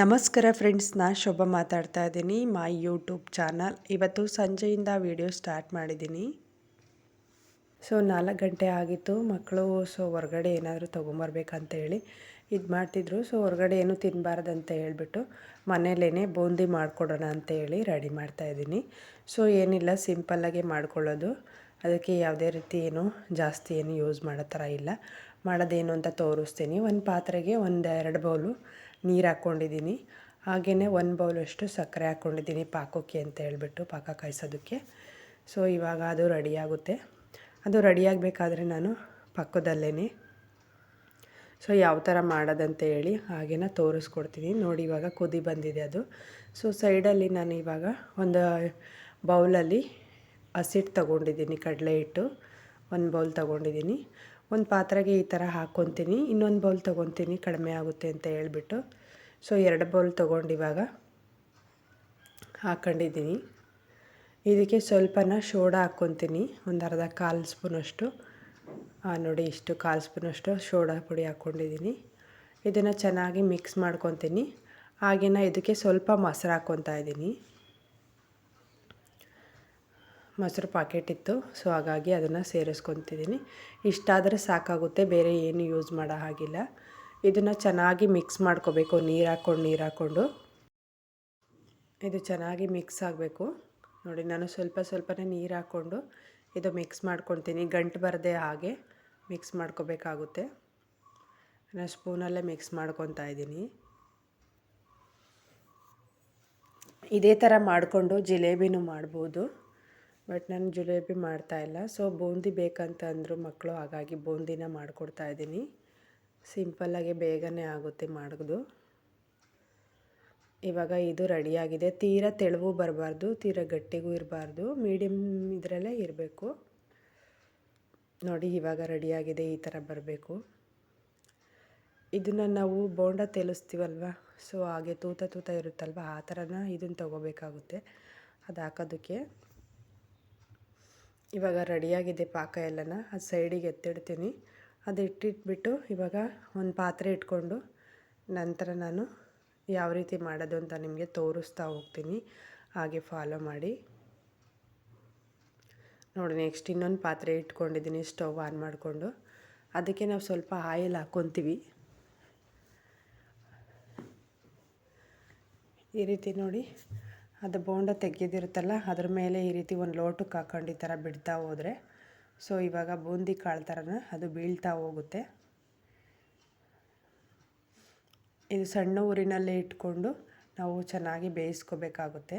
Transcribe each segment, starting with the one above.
ನಮಸ್ಕಾರ ಫ್ರೆಂಡ್ಸ್ ನಾ ಶೋಭಾ ಮಾತಾಡ್ತಾ ಇದ್ದೀನಿ ಮೈ ಯೂಟ್ಯೂಬ್ ಚಾನಲ್ ಇವತ್ತು ಸಂಜೆಯಿಂದ ವಿಡಿಯೋ ಸ್ಟಾರ್ಟ್ ಮಾಡಿದ್ದೀನಿ. ಸೊ ನಾಲ್ಕು ಗಂಟೆ ಆಗಿತ್ತು, ಮಕ್ಕಳು ಸೊ ಹೊರಗಡೆ ಏನಾದರೂ ತೊಗೊಂಬರ್ಬೇಕಂತ ಹೇಳಿ ಇದು ಮಾಡ್ತಿದ್ರು. ಸೊ ಹೊರಗಡೆ ಏನು ತಿನ್ನಬಾರ್ದಂತ ಹೇಳಿಬಿಟ್ಟು ಮನೇಲೇ ಬೂಂದಿ ಮಾಡಿಕೊಡೋಣ ಅಂತ ಹೇಳಿ ರೆಡಿ ಮಾಡ್ತಾಯಿದ್ದೀನಿ ಸೊ ಏನಿಲ್ಲ ಸಿಂಪಲ್ಲಾಗೆ ಮಾಡ್ಕೊಳ್ಳೋದು. ಅದಕ್ಕೆ ಯಾವುದೇ ರೀತಿ ಏನು ಜಾಸ್ತಿ ಏನು ಯೂಸ್ ಮಾಡೋ ಥರ ಇಲ್ಲ. ಮಾಡೋದೇನು ಅಂತ ತೋರಿಸ್ತೀನಿ. ಒಂದು ಪಾತ್ರೆಗೆ ಒಂದು ಎರಡು ಬೌಲು ನೀರು ಹಾಕ್ಕೊಂಡಿದ್ದೀನಿ ಹಾಗೆಯೇ ಒಂದು ಬೌಲಷ್ಟು ಸಕ್ಕರೆ ಹಾಕ್ಕೊಂಡಿದ್ದೀನಿ ಪಾಕಕ್ಕೆ ಅಂತ ಹೇಳ್ಬಿಟ್ಟು ಪಾಕ ಕಾಯಿಸೋದಕ್ಕೆ. ಸೊ ಇವಾಗ ಅದು ರೆಡಿಯಾಗುತ್ತೆ ಅದು ರೆಡಿಯಾಗಬೇಕಾದ್ರೆ ನಾನು ಪಕ್ಕದಲ್ಲೇ ಸೊ ಯಾವ ಥರ ಮಾಡೋದಂತ ಹೇಳಿ ಹಾಗೇನ ತೋರಿಸ್ಕೊಡ್ತೀನಿ. ನೋಡಿ ಇವಾಗ ಕುದಿ ಬಂದಿದೆ ಅದು. ಸೊ ಸೈಡಲ್ಲಿ ನಾನು ಇವಾಗ ಒಂದು ಬೌಲಲ್ಲಿ ಹಸಿಟ್ಟು ತಗೊಂಡಿದ್ದೀನಿ ಕಡಲೆ ಹಿಟ್ಟು. ಒಂದು ಬೌಲ್ ತೊಗೊಂಡಿದ್ದೀನಿ ಒಂದು ಪಾತ್ರೆಗೆ ಈ ಥರ ಹಾಕ್ಕೊತೀನಿ, ಇನ್ನೊಂದು ಬೌಲ್ ತೊಗೊತೀನಿ, ಕಡಿಮೆ ಆಗುತ್ತೆ ಅಂತ ಹೇಳ್ಬಿಟ್ಟು. ಸೊ, ಎರಡು ಬೌಲ್ ತೊಗೊಂಡು ಇವಾಗ ಹಾಕ್ಕೊಂಡಿದ್ದೀನಿ. ಇದಕ್ಕೆ ಸ್ವಲ್ಪನ ಶೋಡ ಹಾಕ್ಕೊತೀನಿ, ಒಂದು ಅರ್ಧ ಕಾಲು ಸ್ಪೂನಷ್ಟು. ನೋಡಿ, ಇಷ್ಟು ಕಾಲು ಸ್ಪೂನಷ್ಟು ಶೋಡಾ ಪುಡಿ ಹಾಕ್ಕೊಂಡಿದ್ದೀನಿ. ಇದನ್ನು ಚೆನ್ನಾಗಿ ಮಿಕ್ಸ್ ಮಾಡ್ಕೊತೀನಿ. ಹಾಗೆಯೇ ಇದಕ್ಕೆ ಸ್ವಲ್ಪ ಮೊಸರು ಹಾಕ್ಕೊತಾ ಇದ್ದೀನಿ. ಮೊಸರು ಪಾಕೆಟ್ ಇತ್ತು. ಸೊ ಹಾಗಾಗಿ ಅದನ್ನು ಸೇರಿಸ್ಕೊತಿದ್ದೀನಿ ಇಷ್ಟಾದರೆ ಸಾಕಾಗುತ್ತೆ, ಬೇರೆ ಏನು ಯೂಸ್ ಮಾಡೋ ಹಾಗಿಲ್ಲ. ಇದನ್ನು ಚೆನ್ನಾಗಿ ಮಿಕ್ಸ್ ಮಾಡ್ಕೋಬೇಕು, ನೀರು ಹಾಕ್ಕೊಂಡು ನೀರು ಹಾಕ್ಕೊಂಡು. ಇದು ಚೆನ್ನಾಗಿ ಮಿಕ್ಸ್ ಆಗಬೇಕು. ನೋಡಿ, ನಾನು ಸ್ವಲ್ಪ ಸ್ವಲ್ಪನೇ ನೀರು ಹಾಕ್ಕೊಂಡು ಇದು ಮಿಕ್ಸ್ ಮಾಡ್ಕೊತೀನಿ ಗಂಟು ಬರದೆ ಹಾಗೆ ಮಿಕ್ಸ್ ಮಾಡ್ಕೋಬೇಕಾಗುತ್ತೆ. ನಾನು ಸ್ಪೂನಲ್ಲೇ ಮಿಕ್ಸ್ ಮಾಡ್ಕೊತಾ ಇದ್ದೀನಿ. ಇದೇ ಥರ ಮಾಡಿಕೊಂಡು ಜಿಲೇಬಿನೂ ಮಾಡ್ಬೋದು. ಬಟ್ ನಾನು ಜಿಲೇಬಿ ಮಾಡ್ತಾಯಿಲ್ಲ ಸೊ ಬೂಂದಿ ಬೇಕಂತ ಅಂದರು ಮಕ್ಕಳು ಹಾಗಾಗಿ ಬೂಂದಿನ ಮಾಡಿಕೊಡ್ತಾ ಇದ್ದೀನಿ. ಸಿಂಪಲ್ಲಾಗಿ ಬೇಗನೆ ಆಗುತ್ತೆ ಮಾಡೋದು. ಇವಾಗ ಇದು ರೆಡಿಯಾಗಿದೆ ತೀರ ತೆಳುವು ಬರಬಾರ್ದು, ತೀರಾ ಗಟ್ಟಿಗೂ ಇರಬಾರ್ದು ಮೀಡಿಯಮ್ ಇದರಲ್ಲೇ ಇರಬೇಕು. ನೋಡಿ, ಇವಾಗ ರೆಡಿಯಾಗಿದೆ ಈ ಥರ ಬರಬೇಕು. ಇದನ್ನು ನಾವು ಬೋಂಡ ತೇಲಿಸ್ತೀವಲ್ವ? ಸೊ ಹಾಗೆ ತೂತ ತೂತ ಇರುತ್ತಲ್ವ? ಆ ಥರನ ಇದನ್ನು ತೊಗೋಬೇಕಾಗುತ್ತೆ. ಅದು ಹಾಕೋದಕ್ಕೆ. ಇವಾಗ ರೆಡಿಯಾಗಿದೆ ಪಾಕ ಎಲ್ಲನ. ಅದು ಸೈಡಿಗೆ ಎತ್ತಿಡ್ತೀನಿ. ಅದು ಇಟ್ಟಿಟ್ಬಿಟ್ಟು ಇವಾಗ ಒಂದು ಪಾತ್ರೆ ಇಟ್ಕೊಂಡು ನಂತರ ನಾನು ಯಾವ ರೀತಿ ಮಾಡೋದು ಅಂತ ನಿಮಗೆ ತೋರಿಸ್ತಾ ಹೋಗ್ತೀನಿ. ಹಾಗೆ ಫಾಲೋ ಮಾಡಿ. ನೋಡಿ ನೆಕ್ಸ್ಟ್ ಇನ್ನೊಂದು ಪಾತ್ರೆ ಇಟ್ಕೊಂಡಿದ್ದೀನಿ ಸ್ಟವ್ ಆನ್ ಮಾಡಿಕೊಂಡು. ಅದಕ್ಕೆ ನಾವು ಸ್ವಲ್ಪ ಆಯಿಲ್ ಹಾಕ್ಕೊತೀವಿ ಈ ರೀತಿ ನೋಡಿ. ಅದು ಬೋಂಡ ತೆಗೆದಿರುತ್ತಲ್ಲ, ಅದ್ರ ಮೇಲೆ ಈ ರೀತಿ ಒಂದು ಲೋಟಕ್ಕೆ ಹಾಕೊಂಡು ಈ ಥರ ಬಿಡ್ತಾ ಹೋದರೆ, ಸೊ ಇವಾಗ ಬೂಂದಿ ಕಾಳು ಥರನ ಅದು ಬೀಳ್ತಾ ಹೋಗುತ್ತೆ. ಇದು ಸಣ್ಣ ಊರಿನಲ್ಲೇ ಇಟ್ಕೊಂಡು ನಾವು ಚೆನ್ನಾಗಿ ಬೇಯಿಸ್ಕೋಬೇಕಾಗುತ್ತೆ.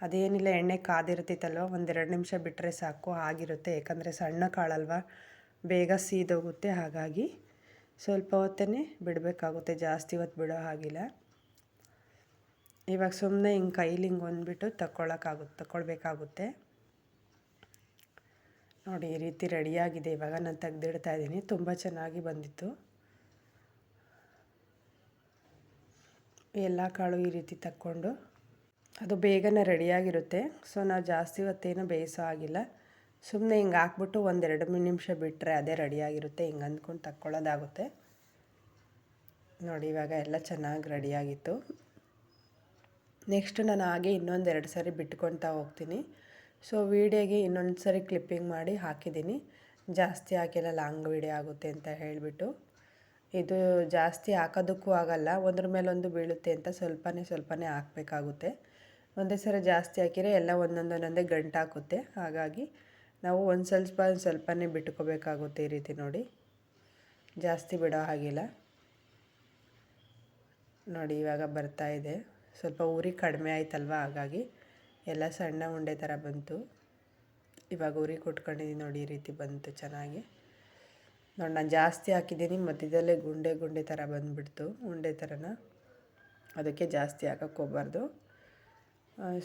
ಅದೇನಿಲ್ಲ, ಎಣ್ಣೆ ಕಾದಿರ್ತಿತ್ತಲ್ವ ಒಂದೆರಡು ನಿಮಿಷ ಬಿಟ್ಟರೆ ಸಾಕು, ಆಗಿರುತ್ತೆ. ಯಾಕಂದರೆ ಸಣ್ಣ ಕಾಳಲ್ವ, ಬೇಗ ಸೀದೋಗುತ್ತೆ, ಹಾಗಾಗಿ ಸ್ವಲ್ಪ ಹೊತ್ತೇ ಬಿಡಬೇಕಾಗುತ್ತೆ. ಜಾಸ್ತಿ ಹೊತ್ತು ಬಿಡೋ ಹಾಗಿಲ್ಲ. ಇವಾಗ ಸುಮ್ಮನೆ ಹಿಂಗೆ ಕೈಲಿ ಹಿಂಗೆ ಹೊಂದ್ಬಿಟ್ಟು ತಗೊಳಕ್ಕಾಗುತ್ತೆ ತಗೊಳ್ಬೇಕಾಗುತ್ತೆ ನೋಡಿ, ಈ ರೀತಿ ರೆಡಿಯಾಗಿದೆ. ಇವಾಗ ನಾನು ತೆಗೆದಿಡ್ತಾ ಇದ್ದೀನಿ. ತುಂಬ ಚೆನ್ನಾಗಿ ಬಂದಿತ್ತು. ಎಲ್ಲ ಕಾಳು ಈ ರೀತಿ ತಕ್ಕೊಂಡು ಅದು ಬೇಗನೆ ರೆಡಿಯಾಗಿರುತ್ತೆ. ಸೊ, ನಾವು ಜಾಸ್ತಿ ಹೊತ್ತೇನು ಬೇಯಿಸೋ ಆಗಿಲ್ಲ ಸುಮ್ಮನೆ ಹಿಂಗೆ ಹಾಕ್ಬಿಟ್ಟು ಒಂದೆರಡು ನಿಮಿಷ ಬಿಟ್ಟರೆ ಅದೇ ರೆಡಿಯಾಗಿರುತ್ತೆ. ಹಿಂಗೆ ಅಂದ್ಕೊಂಡು ತಕ್ಕೊಳ್ಳೋದಾಗುತ್ತೆ ನೋಡಿ, ಇವಾಗ ಎಲ್ಲ ಚೆನ್ನಾಗಿ ರೆಡಿಯಾಗಿತ್ತು. ನೆಕ್ಸ್ಟ್ ನಾನು ಹಾಗೆ ಇನ್ನೊಂದು ಎರಡು ಸರಿ ಬಿಟ್ಕೊತಾ ಹೋಗ್ತೀನಿ. ಸೊ ವೀಡಿಯೋಗೆ ಇನ್ನೊಂದು ಸಾರಿ ಕ್ಲಿಪ್ಪಿಂಗ್ ಮಾಡಿ ಹಾಕಿದ್ದೀನಿ. ಜಾಸ್ತಿ ಹಾಕಿಲ್ಲ ಲಾಂಗ್ ವೀಡಿಯೋ ಆಗುತ್ತೆ ಅಂತ ಹೇಳಿಬಿಟ್ಟು. ಇದು ಜಾಸ್ತಿ ಹಾಕೋದಕ್ಕೂ ಆಗಲ್ಲ, ಒಂದ್ರ ಮೇಲೊಂದು ಬೀಳುತ್ತೆ ಅಂತ ಸ್ವಲ್ಪನೇ ಸ್ವಲ್ಪನೇ ಹಾಕಬೇಕಾಗುತ್ತೆ. ಒಂದೇ ಸರಿ ಜಾಸ್ತಿ ಹಾಕಿದರೆ ಎಲ್ಲ ಒಂದೊಂದು ಒಂದೊಂದೇ ಗಂಟು ಹಾಕುತ್ತೆ. ಹಾಗಾಗಿ ನಾವು ಒಂದು ಸ್ವಲ್ಪ ಒಂದು ಸ್ವಲ್ಪನೇ ಬಿಟ್ಕೋಬೇಕಾಗುತ್ತೆ ಈ ರೀತಿ ನೋಡಿ. ಜಾಸ್ತಿ ಬಿಡೋ ಹಾಗಿಲ್ಲ. ನೋಡಿ, ಇವಾಗ ಬರ್ತಾ ಇದೆ. ಸ್ವಲ್ಪ ಉರಿ ಕಡಿಮೆ ಆಯ್ತಲ್ವ? ಹಾಗಾಗಿ ಎಲ್ಲ ಸಣ್ಣ ಉಂಡೆ ಥರ ಬಂತು. ಇವಾಗ ಉರಿ ಕೊಟ್ಕೊಂಡಿದ್ದೀನಿ ನೋಡಿ ಈ ರೀತಿ ಬಂತು ಚೆನ್ನಾಗಿ. ನೋಡಿ, ನಾನು ಜಾಸ್ತಿ ಹಾಕಿದ್ದೀನಿ ಮಧ್ಯದಲ್ಲೇ ಗುಂಡೆ ಗುಂಡೆ ಥರ ಬಂದುಬಿಡ್ತು. ಉಂಡೆ ಥರನ ಅದಕ್ಕೆ ಜಾಸ್ತಿ ಹಾಕಕ್ಕೆ ಹೋಗ್ಬಾರ್ದು.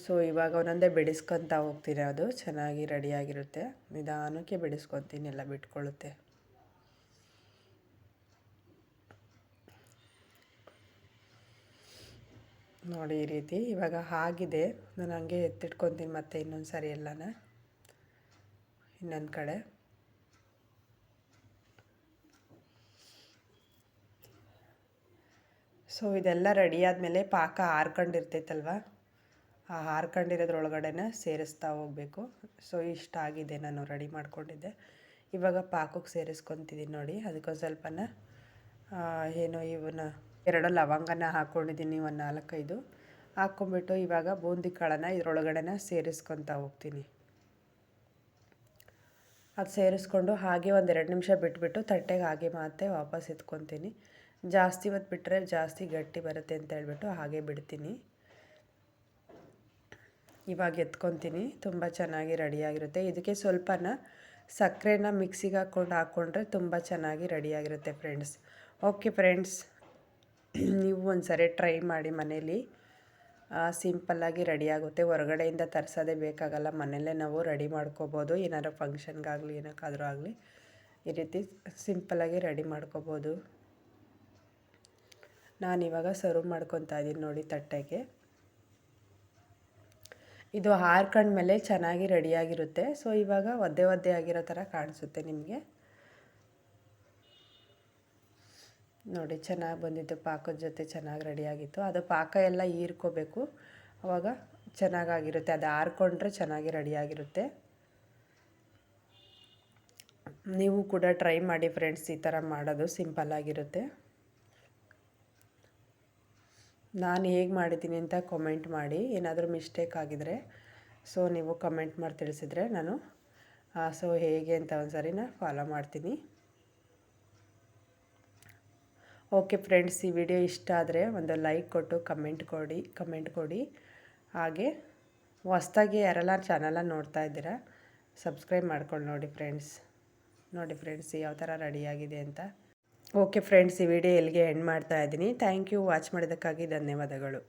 ಸೊ, ಇವಾಗ ಒಂದೊಂದೇ ಬಿಡಿಸ್ಕೊತ ಹೋಗ್ತೀನಿ ಅದು. ಚೆನ್ನಾಗಿ ರೆಡಿಯಾಗಿರುತ್ತೆ ನಿಧಾನಕ್ಕೆ ಬಿಡಿಸ್ಕೊತೀನಿ ಎಲ್ಲ ಬಿಟ್ಕೊಳ್ಳುತ್ತೆ. ನೋಡಿ ಈ ರೀತಿ. ಇವಾಗ ಆಗಿದೆ ನಾನು ಹಂಗೆ ಎತ್ತಿಟ್ಕೊತೀನಿ ಮತ್ತೆ ಇನ್ನೊಂದು ಸಾರಿ ಎಲ್ಲನ. ಇನ್ನೊಂದು ಕಡೆ. ಸೊ ಇದೆಲ್ಲ ರೆಡಿ ಆದಮೇಲೆ ಪಾಕ ಹಾರ್ಕೊಂಡಿರ್ತೈತಲ್ವ ಆ ಹಾರ್ಕೊಂಡಿರೋದ್ರೊಳಗಡೆನೆ ಸೇರಿಸ್ತಾ ಹೋಗಬೇಕು. ಸೊ ಇಷ್ಟ ಆಗಿದೆ ನಾನು ರೆಡಿ ಮಾಡಿಕೊಂಡಿದ್ದೆ. ಇವಾಗ ಪಾಕಕ್ಕೆ ಸೇರಿಸ್ಕೊತಿದ್ದೀನಿ ನೋಡಿ. ಅದಕ್ಕೊಂದು ಸ್ವಲ್ಪನ ಏನು ಇವನ್ನ ಎರಡು ಲವಂಗನ ಹಾಕ್ಕೊಂಡಿದ್ದೀನಿ ಒಂದು ನಾಲ್ಕೈದು. ಹಾಕ್ಕೊಂಬಿಟ್ಟು ಇವಾಗ ಬೂಂದಿ ಕಾಳನ್ನು ಇದರೊಳಗಡೆನ ಸೇರಿಸ್ಕೊತಾ ಹೋಗ್ತೀನಿ. ಅದು ಸೇರಿಸ್ಕೊಂಡು ಹಾಗೆ ಒಂದು ಎರಡು ನಿಮಿಷ ಬಿಟ್ಬಿಟ್ಟು ತಟ್ಟೆಗೆ ಹಾಗೆ ಮತ್ತೆ ವಾಪಸ್ ಎತ್ಕೊತೀನಿ. ಜಾಸ್ತಿ ಹೊತ್ತು ಬಿಟ್ಟರೆ ಜಾಸ್ತಿ ಗಟ್ಟಿ ಬರುತ್ತೆ ಅಂತ ಹೇಳ್ಬಿಟ್ಟು ಹಾಗೆ ಬಿಡ್ತೀನಿ. ಇವಾಗ ಎತ್ಕೊತೀನಿ, ತುಂಬ ಚೆನ್ನಾಗಿ ರೆಡಿಯಾಗಿರುತ್ತೆ ಇದಕ್ಕೆ ಸ್ವಲ್ಪನ ಸಕ್ಕರೆನ ಮಿಕ್ಸಿಗೆ ಹಾಕ್ಕೊಂಡು ಹಾಕ್ಕೊಂಡ್ರೆ ತುಂಬ ಚೆನ್ನಾಗಿ ರೆಡಿಯಾಗಿರುತ್ತೆ ಫ್ರೆಂಡ್ಸ್ ಓಕೆ ಫ್ರೆಂಡ್ಸ್ ನೀವು ಒಂದು ಸರಿ ಟ್ರೈ ಮಾಡಿ ಮನೇಲಿ. ಸಿಂಪಲ್ಲಾಗಿ ರೆಡಿಯಾಗುತ್ತೆ ಹೊರಗಡೆಯಿಂದ ತರಿಸೋದೇ ಬೇಕಾಗಲ್ಲ. ಮನೆಯಲ್ಲೇ ನಾವು ರೆಡಿ ಮಾಡ್ಕೋಬೋದು. ಏನಾದ್ರೂ ಫಂಕ್ಷನ್ಗಾಗಲಿ, ಏನಕ್ಕಾದರೂ ಆಗಲಿ, ಈ ರೀತಿ ಸಿಂಪಲ್ಲಾಗಿ ರೆಡಿ ಮಾಡ್ಕೋಬೋದು. ನಾನಿವಾಗ ಸರ್ವ್ ಮಾಡ್ಕೊತಾ ಇದ್ದೀನಿ ನೋಡಿ ತಟ್ಟೆಗೆ. ಇದು ಹಾರ್ಕೊಂಡ್ಮೇಲೆ ಚೆನ್ನಾಗಿ ರೆಡಿಯಾಗಿರುತ್ತೆ ಸೊ, ಇವಾಗ ಒದ್ದೆ ಒದ್ದೆ ಆಗಿರೋ ಥರ ಕಾಣಿಸುತ್ತೆ ನಿಮಗೆ. ನೋಡಿ, ಚೆನ್ನಾಗಿ ಬಂದಿತ್ತು. ಪಾಕದ ಜೊತೆ ಚೆನ್ನಾಗಿ ರೆಡಿಯಾಗಿತ್ತು ಅದು ಪಾಕ ಎಲ್ಲ ಹೀರ್ಕೋಬೇಕು. ಅವಾಗ ಚೆನ್ನಾಗಾಗಿರುತ್ತೆ. ಅದು ಆರ್ಕೊಂಡ್ರೆ ಚೆನ್ನಾಗಿ ರೆಡಿಯಾಗಿರುತ್ತೆ ನೀವು ಕೂಡ ಟ್ರೈ ಮಾಡಿ ಫ್ರೆಂಡ್ಸ್ ಈ ಥರ ಮಾಡೋದು ಸಿಂಪಲ್ಲಾಗಿರುತ್ತೆ ನಾನು ಹೇಗೆ ಮಾಡಿದ್ದೀನಿ ಅಂತ ಕಮೆಂಟ್ ಮಾಡಿ. ಏನಾದರೂ ಮಿಸ್ಟೇಕ್ ಆಗಿದರೆ ಸೊ ನೀವು ಕಮೆಂಟ್ ಮಾಡಿ ತಿಳಿಸಿದರೆ ನಾನು ಸೊ ಹೇಗೆ ಅಂತ ಒಂದು ಸರಿನ ಫಾಲೋ ಮಾಡ್ತೀನಿ. ಓಕೆ ಫ್ರೆಂಡ್ಸ್, ಈ ವಿಡಿಯೋ ಇಷ್ಟ ಆದರೆ ಒಂದು ಲೈಕ್ ಕೊಟ್ಟು, ಕಮೆಂಟ್ ಕೊಡಿ ಕಮೆಂಟ್ ಕೊಡಿ. ಹಾಗೆ ಹೊಸ್ದಾಗಿ ಯಾರೆಲ್ಲ ಚಾನಲ ನೋಡ್ತಾ ಇದ್ದೀರಾ, ಸಬ್ಸ್ಕ್ರೈಬ್ ಮಾಡ್ಕೊಂಡು ನೋಡಿ ಫ್ರೆಂಡ್ಸ್. ನೋಡಿ ಫ್ರೆಂಡ್ಸ್ ಯಾವ ಥರ ರೆಡಿಯಾಗಿದೆ ಅಂತ. ಓಕೆ ಫ್ರೆಂಡ್ಸ್, ಈ ವಿಡಿಯೋ ಎಲ್ಲಿಗೆ ಎಂಡ್ ಮಾಡ್ತಾ ಇದ್ದೀನಿ. ಥ್ಯಾಂಕ್ ಯು ವಾಚ್ ಮಾಡಿದ್ದಕ್ಕಾಗಿ ಧನ್ಯವಾದಗಳು.